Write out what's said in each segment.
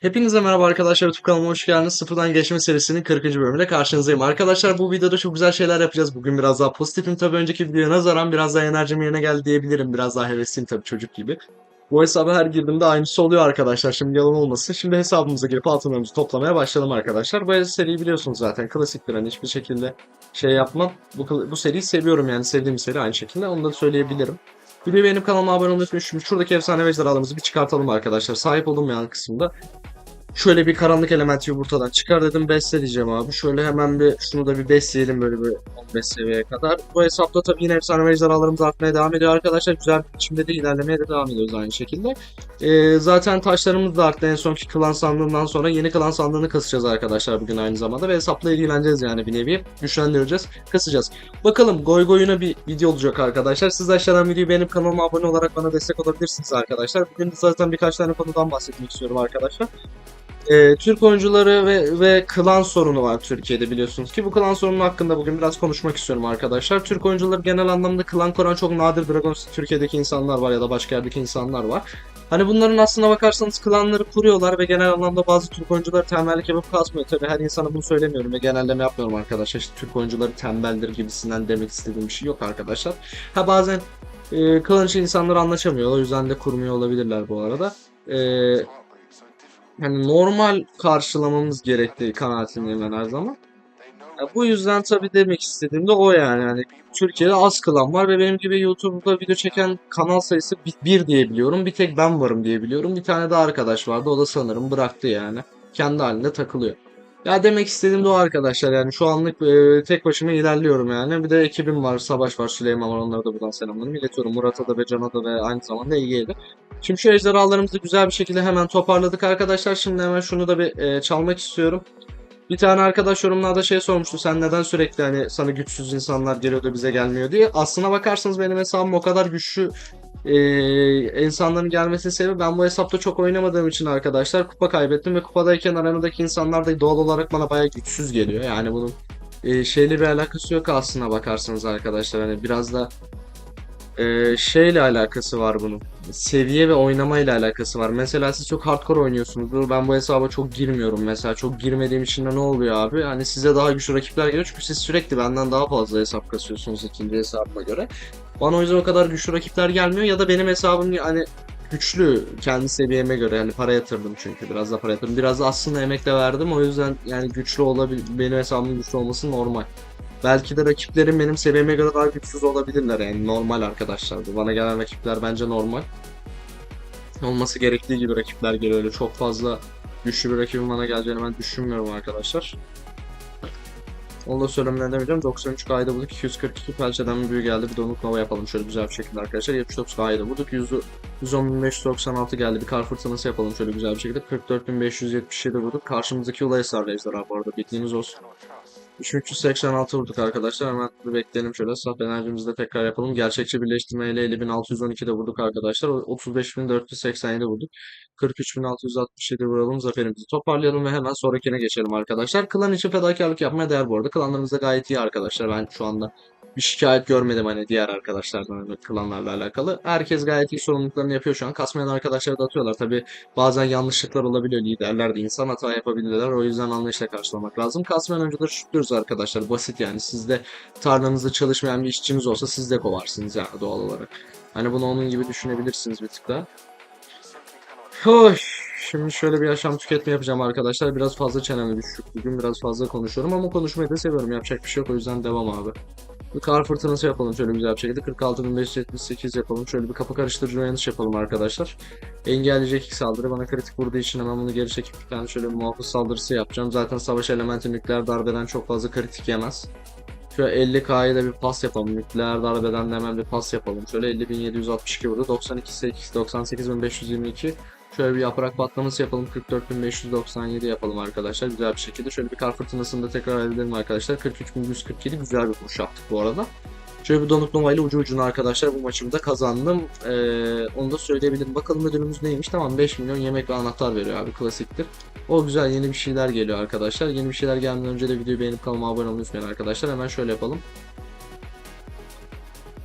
Hepinize merhaba arkadaşlar. YouTube kanalıma hoş geldiniz. Sıfırdan Geçme serisinin 40. bölümüyle karşınızdayım. Arkadaşlar bu videoda çok güzel şeyler yapacağız. Bugün biraz daha pozitifim tabii önceki videoya nazaran biraz daha enerjim yerine geldi diyebilirim. Biraz daha hevesliyim tabii çocuk gibi. Bu hesaba her girdiğimde aynısı oluyor arkadaşlar. Şimdi yalan olmasın. Şimdi hesabımıza girip altınlarımızı toplamaya başlayalım arkadaşlar. Bu seriyi biliyorsunuz zaten. Klasiktir hani hiçbir şekilde şey yapmam. Bu, bu seriyi seviyorum yani. Sevdiğim bir seri aynı şekilde. Onu da söyleyebilirim. Videoyu beğenip kanalıma abone olmayı unutmayın. Şuradaki efsane ejderhalarımızı bir çıkartalım arkadaşlar. Sahip olunmayan kısımda. Şöyle bir karanlık element yumurtadan çıkar dedim besleyeceğim abi. Şöyle hemen bir şunu da bir besleyelim böyle bir 15 seviyeye kadar. Bu hesapta tabii yine efsane ejderhalarımız artmaya devam ediyor arkadaşlar. Güzel bir biçimde de ilerlemeye de devam ediyoruz aynı şekilde. Ee, zaten taşlarımız da arttı en sonki klan sandığından sonra yeni klan sandığını kasacağız arkadaşlar bugün aynı zamanda. Ve hesapla ilgileneceğiz yani bir nevi. Güçlendireceğiz, kasacağız. Bakalım goy goyuna bir video olacak arkadaşlar. Siz aşağıdan videoyu beğenip kanalıma abone olarak bana destek olabilirsiniz arkadaşlar. Bugün zaten birkaç tane konudan bahsetmek istiyorum arkadaşlar. Ee, Türk oyuncuları ve, ve klan sorunu var Türkiye'de biliyorsunuz ki. Bu klan sorunu hakkında bugün biraz konuşmak istiyorum arkadaşlar. Türk oyuncuları genel anlamda klan kuran çok nadir Dragon Türkiye'deki insanlar var ya da başka yerdeki insanlar var. Hani bunların aslına bakarsanız klanları kuruyorlar ve genel anlamda bazı Türk oyuncuları tembellik yapıp kasmıyor. Tabii her insana bunu söylemiyorum ve genelleme yapmıyorum arkadaşlar. İşte Türk oyuncuları tembeldir gibisinden demek istediğim bir şey yok arkadaşlar. Ha bazen e, klan içi insanlar anlaşamıyor. O yüzden de kurmuyor olabilirler bu arada. E, yani normal karşılamamız gerektiği kanaatindeyim ben her zaman. Ya bu yüzden tabii demek istediğim de o yani. yani Türkiye'de az klan var ve benim gibi YouTube'da video çeken kanal sayısı bir, diyebiliyorum. Bir tek ben varım diyebiliyorum. Bir tane daha arkadaş vardı. O da sanırım bıraktı yani. Kendi halinde takılıyor. Ya demek istediğim de o arkadaşlar yani şu anlık e, tek başıma ilerliyorum yani. Bir de ekibim var, Savaş var, Süleyman var onlara da buradan selamlarımı iletiyorum. Murat'a da ve Can'a da ve aynı zamanda Ege'ye de. Şimdi şu ejderhalarımızı güzel bir şekilde hemen toparladık arkadaşlar. Şimdi hemen şunu da bir e, çalmak istiyorum. Bir tane arkadaş yorumlarda şey sormuştu. Sen neden sürekli hani sana güçsüz insanlar geliyor da bize gelmiyor diye. Aslına bakarsanız benim hesabım o kadar güçlü e, insanların gelmesi sebebi ben bu hesapta çok oynamadığım için arkadaşlar kupa kaybettim ve kupadayken aranadaki insanlar da doğal olarak bana bayağı güçsüz geliyor. Yani bunun e, şeyle bir alakası yok aslına bakarsanız arkadaşlar. Hani biraz da e, şeyle alakası var bunun. Seviye ve oynamayla alakası var. Mesela siz çok hardcore oynuyorsunuzdur. Ben bu hesaba çok girmiyorum mesela. Çok girmediğim için de ne oluyor abi? Hani size daha güçlü rakipler geliyor çünkü siz sürekli benden daha fazla hesap kasıyorsunuz ikinci hesabıma göre. Bana o yüzden o kadar güçlü rakipler gelmiyor ya da benim hesabım hani güçlü kendi seviyeme göre yani para yatırdım çünkü biraz da para yatırdım. Biraz da aslında emek de verdim o yüzden yani güçlü olabilir benim hesabımın güçlü olması normal. Belki de rakiplerim benim seviyeme göre daha güçsüz olabilirler yani normal arkadaşlar. Bana gelen rakipler bence normal. Olması gerektiği gibi rakipler geliyor öyle çok fazla güçlü bir rakibin bana geleceğini ben düşünmüyorum arkadaşlar. Onu da söylemeden demeyeceğim. 93 kayda bulduk. 242 pençeden bir büyü geldi. Bir donuk nova yapalım şöyle güzel bir şekilde arkadaşlar. 79 kayda bulduk. 100, 110.596 geldi. Bir kar fırtınası yapalım şöyle güzel bir şekilde. 44.577 vurduk. Karşımızdaki Ulay Sarı Ejderha bu arada bildiğiniz olsun. 3386 vurduk arkadaşlar. Hemen bir bekleyelim şöyle. Saf enerjimizi de tekrar yapalım. Gerçekçi birleştirme ile 50612 de vurduk arkadaşlar. 35487 vurduk. 43667 vuralım. Zaferimizi toparlayalım ve hemen sonrakine geçelim arkadaşlar. Klan için fedakarlık yapmaya değer bu arada. Klanlarımız da gayet iyi arkadaşlar. Ben şu anda bir şikayet görmedim hani diğer arkadaşlardan hani klanlarla alakalı. Herkes gayet iyi sorumluluklarını yapıyor şu an. Kasmayan arkadaşlar da atıyorlar. Tabi bazen yanlışlıklar olabiliyor. Liderler de insan hata yapabilirler. O yüzden anlayışla karşılamak lazım. Kasmayan oyuncuları şükrüyoruz arkadaşlar. Basit yani. Sizde tarlanızda çalışmayan bir işçiniz olsa siz de kovarsınız yani doğal olarak. Hani bunu onun gibi düşünebilirsiniz bir tık daha. Hoş. Şimdi şöyle bir yaşam tüketme yapacağım arkadaşlar. Biraz fazla çeneme düşük. Bugün biraz fazla konuşuyorum ama konuşmayı da seviyorum. Yapacak bir şey yok. O yüzden devam abi. Bir kar fırtınası yapalım şöyle güzel bir şekilde. 46.578 yapalım. Şöyle bir kapı karıştırıcı yanlış yapalım arkadaşlar. Engelleyecek ilk saldırı. Bana kritik vurduğu için hemen bunu geri çekip bir tane şöyle bir muhafız saldırısı yapacağım. Zaten savaş elementi nükleer darbeden çok fazla kritik yemez. Şöyle 50k'ya da bir pas yapalım. Nükleer darbeden de hemen bir pas yapalım. Şöyle 50.762 vurdu. 92.8, 98.522. Şöyle bir yaprak patlaması yapalım. 44.597 yapalım arkadaşlar. Güzel bir şekilde. Şöyle bir kar fırtınasını da tekrar edelim arkadaşlar. 43.147 güzel bir vuruş yaptık bu arada. Şöyle bir donuk ile ucu ucuna arkadaşlar bu maçımı da kazandım. Ee, onu da söyleyebilirim. Bakalım ödülümüz neymiş? Tamam 5 milyon yemek ve anahtar veriyor abi klasiktir. O güzel yeni bir şeyler geliyor arkadaşlar. Yeni bir şeyler gelmeden önce de videoyu beğenip kanalıma abone olmayı unutmayın arkadaşlar. Hemen şöyle yapalım.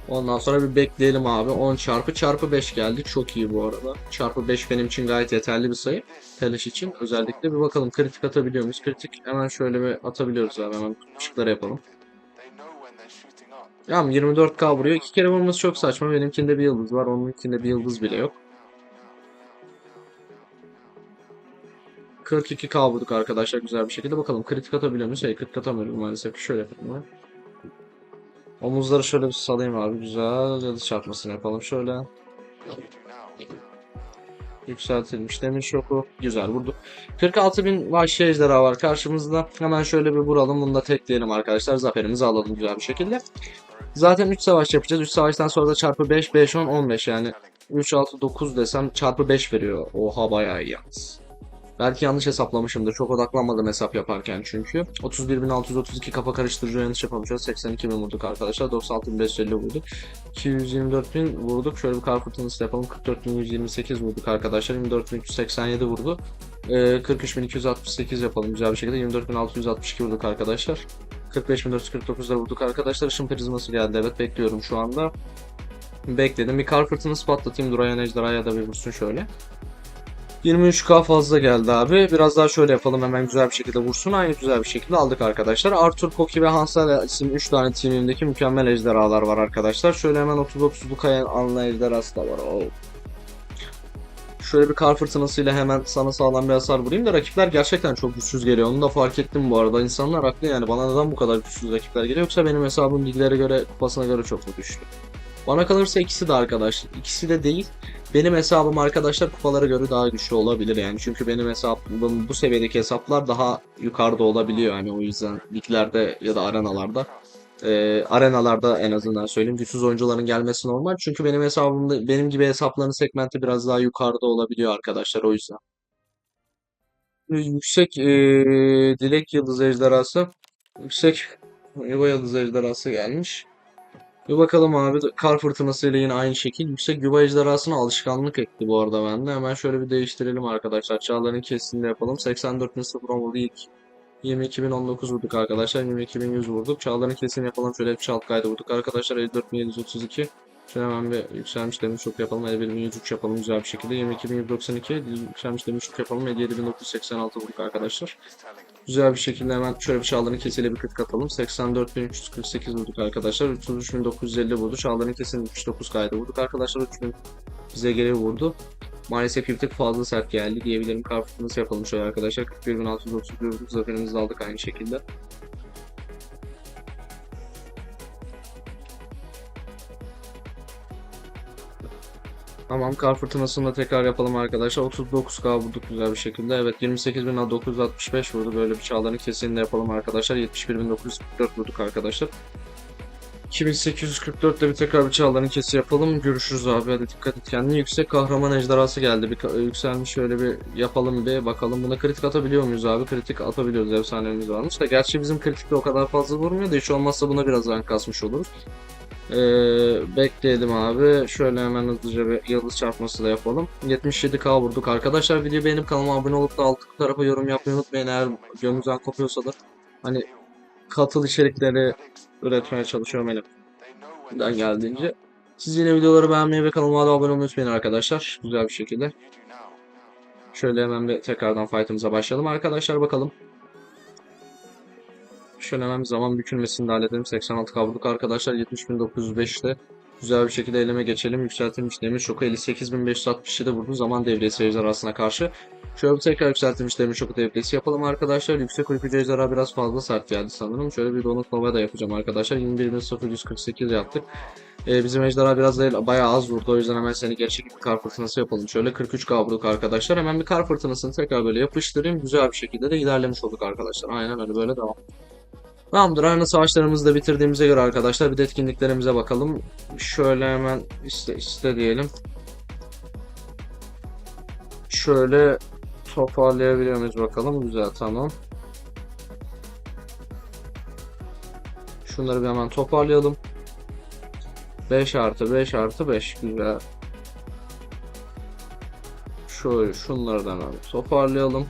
Ondan sonra bir bekleyelim abi. 10 çarpı çarpı 5 geldi. Çok iyi bu arada. Çarpı 5 benim için gayet yeterli bir sayı. Telaş için özellikle bir bakalım kritik atabiliyor muyuz? Kritik hemen şöyle bir atabiliyoruz abi. Hemen ışıkları yapalım. Tamam 24k vuruyor. İki kere vurması çok saçma. Benimkinde bir yıldız var. Onunkinde bir yıldız bile yok. 42k vurduk arkadaşlar güzel bir şekilde. Bakalım kritik atabiliyor muyuz? Hayır kritik atamıyorum maalesef. Şöyle yapalım. Omuzları şöyle bir salayım abi. Güzel yıldız çarpmasını yapalım şöyle. Yükseltilmiş demir şoku. Güzel vurduk. 46.000 vahşi ejderha var karşımızda. Hemen şöyle bir vuralım. Bunu da tekleyelim arkadaşlar. Zaferimizi alalım güzel bir şekilde. Zaten 3 savaş yapacağız. 3 savaştan sonra da çarpı 5, 5, 10, 15 yani. 3, 6, 9 desem çarpı 5 veriyor. Oha bayağı iyi yalnız. Belki yanlış hesaplamışımdır. Çok odaklanmadım hesap yaparken çünkü. 31.632 kafa karıştırıcı yanlış yapamayacağız. 82.000 vurduk arkadaşlar. 96.550 vurduk. 224.000 vurduk. Şöyle bir kar fırtınası yapalım. 44.128 vurduk arkadaşlar. 24.387 vurdu. Ee, 43.268 yapalım güzel bir şekilde. 24.662 vurduk arkadaşlar. 45.449'da vurduk arkadaşlar. Işın prizması geldi. Evet bekliyorum şu anda. Bekledim. Bir kar fırtınası patlatayım. Durayan ejderhaya da bir vursun şöyle. 23k fazla geldi abi. Biraz daha şöyle yapalım hemen güzel bir şekilde vursun. Aynı güzel bir şekilde aldık arkadaşlar. Arthur, Koki ve Hansel isimli 3 tane teamimdeki mükemmel ejderhalar var arkadaşlar. Şöyle hemen 39'luk kayan anla ejderhası da var. Oo. Şöyle bir kar fırtınasıyla hemen sana sağlam bir hasar vurayım da rakipler gerçekten çok güçsüz geliyor. Onu da fark ettim bu arada. İnsanlar haklı yani bana neden bu kadar güçsüz rakipler geliyor yoksa benim hesabım liglere göre kupasına göre çok mu güçlü? Bana kalırsa ikisi de arkadaşlar. İkisi de değil. Benim hesabım arkadaşlar kupalara göre daha güçlü olabilir yani. Çünkü benim hesabım bu seviyedeki hesaplar daha yukarıda olabiliyor yani o yüzden liglerde ya da arenalarda. Ee, arenalarda en azından söyleyeyim güçsüz oyuncuların gelmesi normal. Çünkü benim hesabımda benim gibi hesapların segmenti biraz daha yukarıda olabiliyor arkadaşlar o yüzden. Yüksek ee, Dilek Yıldız Ejderhası. Yüksek Yuva Yıldız Ejderhası gelmiş. Bir bakalım abi kar fırtınasıyla yine aynı şekil. Yüksek yuva ejderhasına alışkanlık etti bu arada bende. Hemen şöyle bir değiştirelim arkadaşlar. Çağların kesini yapalım. 84.0 vurdu ilk. 22.019 vurduk arkadaşlar. 22.100 vurduk. Çağların kesini yapalım. Şöyle bir çalt kaydı vurduk arkadaşlar. 54.732. Şöyle hemen bir yükselmiş demir çok yapalım. 51.103 yapalım güzel bir şekilde. 22.192 yükselmiş demir çok yapalım. 57.986 vurduk arkadaşlar. Güzel bir şekilde hemen şöyle bir çağların kesiyle bir kıt katalım. 84.348 vurduk arkadaşlar. 33.950 vurdu. Çağların kesin 79 kaydı vurduk arkadaşlar. 3000 bize geri vurdu. Maalesef bir tık fazla sert geldi diyebilirim. Kar fırtınası yapalım şöyle arkadaşlar. 41.631 vurduk. Zaferimizi aldık aynı şekilde. Tamam kar fırtınasını da tekrar yapalım arkadaşlar. 39k vurduk güzel bir şekilde. Evet 28.965 vurdu. Böyle bir çağların kesinini de yapalım arkadaşlar. 71.944 vurduk arkadaşlar. 2844'te bir tekrar bir çağların kesi yapalım. Görüşürüz abi. Hadi dikkat et kendine. Yüksek kahraman ejderhası geldi. Bir yükselmiş şöyle bir yapalım bir bakalım. Buna kritik atabiliyor muyuz abi? Kritik atabiliyoruz. Efsanemiz varmış da. Gerçi bizim kritikte o kadar fazla vurmuyor da hiç olmazsa buna biraz rank kasmış oluruz. Ee, bekleyelim abi. Şöyle hemen hızlıca bir yıldız çarpması da yapalım. 77k vurduk. Arkadaşlar videoyu beğenip kanalıma abone olup da alt tarafa yorum yapmayı unutmayın. Eğer gönlünüzden kopuyorsa da hani katıl içerikleri üretmeye çalışıyorum elimden geldiğince. Siz yine videoları beğenmeyi ve kanalıma da abone olmayı unutmayın arkadaşlar. Güzel bir şekilde. Şöyle hemen bir tekrardan fight'ımıza başlayalım arkadaşlar bakalım. Bir zaman bükülmesini de halledelim. 86 kavruluk arkadaşlar 70.905'te güzel bir şekilde eleme geçelim. Yükseltilmiş demir şoku 58.567 vurdu zaman devresi ejderhasına karşı. Şöyle bir tekrar yükseltilmiş demir şoku devresi yapalım arkadaşlar. Yüksek uykucu ejderha biraz fazla sert geldi sanırım. Şöyle bir donut nova da yapacağım arkadaşlar. 21.048 yaptık. Ee, bizim ejderha biraz değil, bayağı az vurdu. O yüzden hemen seni gerçek bir kar fırtınası yapalım. Şöyle 43 kavruluk arkadaşlar. Hemen bir kar fırtınasını tekrar böyle yapıştırayım. Güzel bir şekilde de ilerlemiş olduk arkadaşlar. Aynen öyle böyle devam. Tamamdır. Arena savaşlarımızı da bitirdiğimize göre arkadaşlar bir de etkinliklerimize bakalım. Şöyle hemen iste, iste diyelim. Şöyle toparlayabiliyor muyuz bakalım. Güzel tamam. Şunları bir hemen toparlayalım. 5 artı 5 artı 5 güzel. Şöyle şunları da hemen toparlayalım.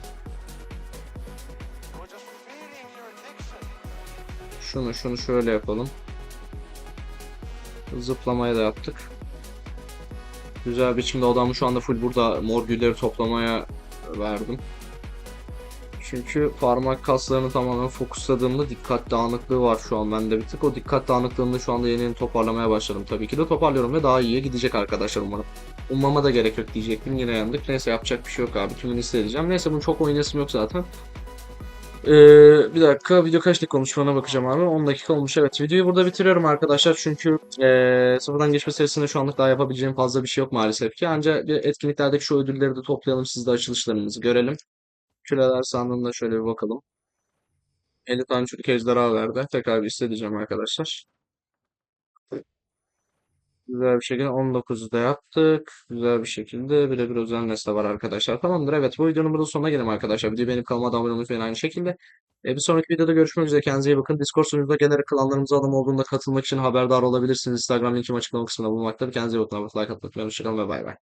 Şunu şunu şöyle yapalım. Zıplamayı da yaptık. Güzel biçimde odamı şu anda full burada mor gülleri toplamaya verdim. Çünkü parmak kaslarını tamamen fokusladığımda dikkat dağınıklığı var şu an bende bir tık. O dikkat dağınıklığını şu anda yeni yeni toparlamaya başladım. Tabii ki de toparlıyorum ve daha iyiye gidecek arkadaşlar umarım. Ummama da gerek yok diyecektim. Yine yandık. Neyse yapacak bir şey yok abi. Tümünü hissedeceğim. Neyse bunu çok oynasım yok zaten. Ee, bir dakika video kaç dakika olmuş ona bakacağım abi. 10 dakika olmuş evet. Videoyu burada bitiriyorum arkadaşlar. Çünkü ee, sıfırdan geçme serisinde şu anlık daha yapabileceğim fazla bir şey yok maalesef ki. Ancak etkinliklerdeki şu ödülleri de toplayalım. Siz de açılışlarınızı görelim. Küreler sandığında şöyle bir bakalım. 50 tane çürük ejderha verdi. Tekrar bir hissedeceğim arkadaşlar. Güzel bir şekilde 19'u da yaptık. Güzel bir şekilde birebir özel nesne var arkadaşlar. Tamamdır. Evet bu videonun burada sonuna gelelim arkadaşlar. Videoyu beğenip kanalıma abone olmayı aynı şekilde. E, bir sonraki videoda görüşmek üzere. Kendinize iyi bakın. Discord sunucunda genel klanlarımıza adım olduğunda katılmak için haberdar olabilirsiniz. Instagram linkim açıklama kısmında bulunmaktadır. Kendinize iyi bakın. Like atmayı unutmayın. Hoşçakalın ve bay bay.